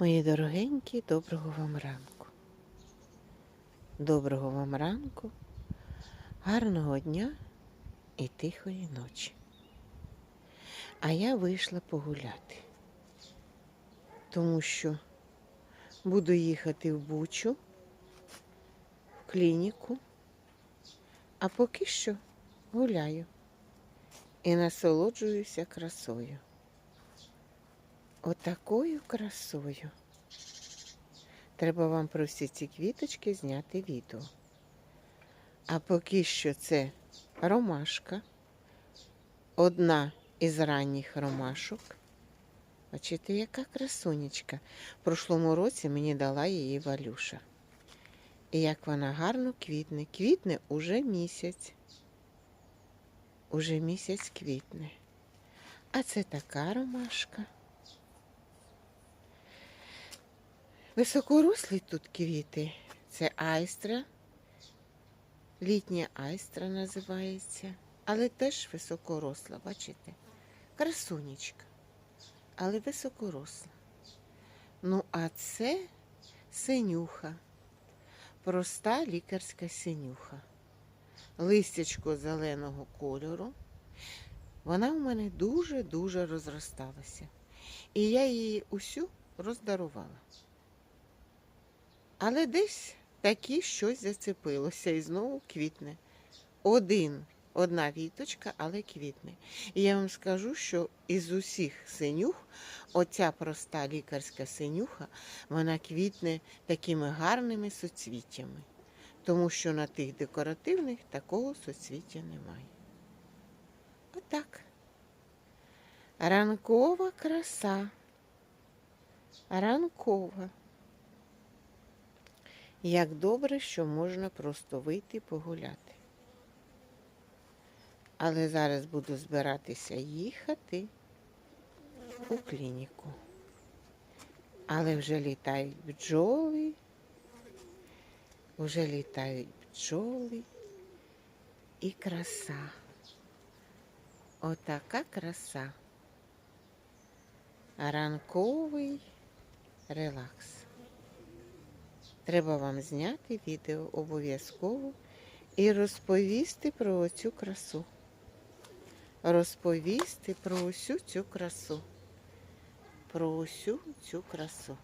Мої дорогенькі, доброго вам ранку. Доброго вам ранку, гарного дня і тихої ночі. А я вийшла погуляти, тому що буду їхати в Бучу, в клініку, а поки що гуляю і насолоджуюся красою. Отакою красою. Треба вам про всі ці квіточки зняти відео. А поки що це ромашка. Одна із ранніх ромашок. Бачите, яка красунечка. В прошлому році мені дала її Валюша. І як вона гарно квітне. Квітне уже місяць. Уже місяць квітне. А це така ромашка. Високорослі тут квіти. Це айстра. Літня айстра називається. Але теж високоросла, бачите? Красунечка. Але високоросла. Ну, а це синюха. Проста лікарська синюха. Листячко зеленого кольору. Вона у мене дуже-дуже розросталася. І я її усю роздарувала. Але десь таки щось зацепилося і знову квітне. Один, одна віточка, але квітне. І я вам скажу, що із усіх синюх, оця проста лікарська синюха, вона квітне такими гарними соцвіттями. Тому що на тих декоративних такого соцвіття немає. Отак. Ранкова краса. Ранкова. Як добре, що можна просто вийти погуляти. Але зараз буду збиратися їхати у клініку. Але вже літають бджоли, вже літають бджоли і краса. Отака краса. Ранковий релакс. Треба вам зняти відео обов'язково і розповісти про цю красу. Розповісти про усю цю красу. Про усю цю красу.